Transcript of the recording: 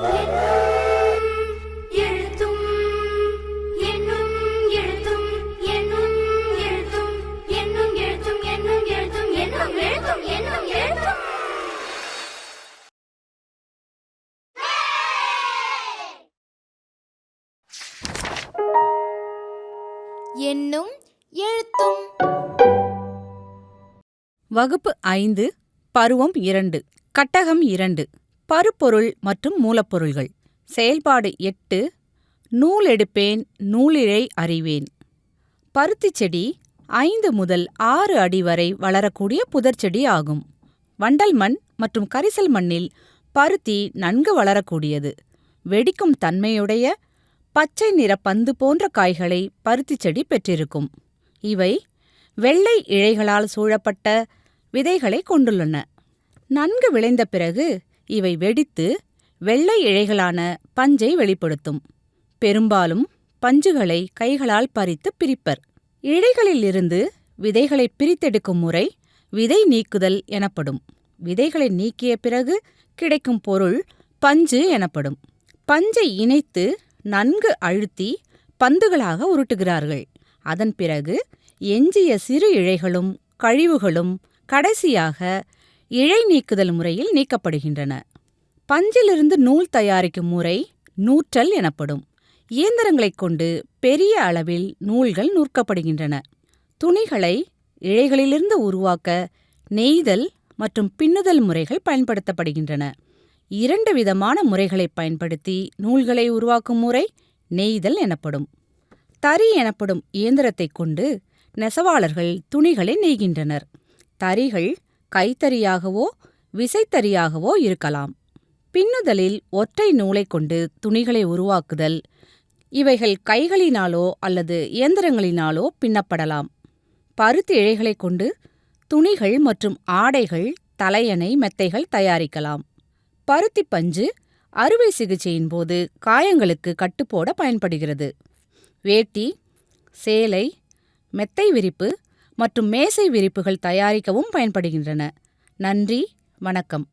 என்னும் எழுத்தும் வகுப்பு ஐந்து பருவம் இரண்டு கட்டகம் இரண்டு. பருப்பொருள் மற்றும் மூலப்பொருள்கள். செயல்பாடு எட்டு நூல் எடுப்பேன் நூலிழை அறிவேன். பருத்திச் செடி ஐந்து முதல் ஆறு அடி வரை வளரக்கூடிய புதர்ச்செடி ஆகும். வண்டல் மண் மற்றும் கரிசல் மண்ணில் பருத்தி நன்கு வளரக்கூடியது. வெடிக்கும் தன்மையுடைய பச்சை நிற பந்து போன்ற காய்களை பருத்திச் செடி பெற்றிருக்கும். இவை வெள்ளை இழைகளால் சூழப்பட்ட விதைகளை கொண்டுள்ளன. நன்கு விளைந்த பிறகு இவை வெடித்து வெள்ளை இழைகளான பஞ்சை வெளிப்படுத்தும். பெரும்பாலும் பஞ்சுகளை கைகளால் பறித்து பிரிப்பர். இழைகளிலிருந்து விதைகளை பிரித்தெடுக்கும் முறை விதை நீக்குதல் எனப்படும். விதைகளை நீக்கிய பிறகு கிடைக்கும் பொருள் பஞ்சு எனப்படும். பஞ்சை இணைத்து நன்கு அழுத்தி பந்துகளாக உருட்டுகிறார்கள். அதன் பிறகு எஞ்சிய சிறு இழைகளும் கழிவுகளும் கடைசியாக இழை நீக்குதல் முறையில் நீக்கப்படுகின்றன. பஞ்சிலிருந்து நூல் தயாரிக்கும் முறை நூற்றல் எனப்படும். இயந்திரங்களைக் கொண்டு பெரிய அளவில் நூல்கள் நூற்கப்படுகின்றன. துணிகளை இழைகளிலிருந்து உருவாக்க நெய்தல் மற்றும் பின்னுதல் முறைகள் பயன்படுத்தப்படுகின்றன. இரண்டு விதமான முறைகளை பயன்படுத்தி நூல்களை உருவாக்கும் முறை நெய்தல் எனப்படும். தறி எனப்படும் இயந்திரத்தைக் கொண்டு நெசவாளர்கள் துணிகளை நெய்கின்றனர். தறிகள் கைத்தறியாகவோ விசைத்தறியாகவோ இருக்கலாம். பின்னுதலில் ஒற்றை நூலைக் கொண்டு துணிகளை உருவாக்குதல் இவைகள் கைகளினாலோ அல்லது இயந்திரங்களினாலோ பின்னப்படலாம். பருத்தி இழைகளைக் கொண்டு துணிகள் மற்றும் ஆடைகள் தலையணை மெத்தைகள் தயாரிக்கலாம். பருத்தி பஞ்சு அறுவை சிகிச்சையின் போது காயங்களுக்கு கட்டுப்போட பயன்படுகிறது. வேட்டி சேலை மெத்தை விரிப்பு மற்றும் மேசை விரிப்புகள் தயாரிக்கவும் பயன்படுகின்றன. நன்றி வணக்கம்.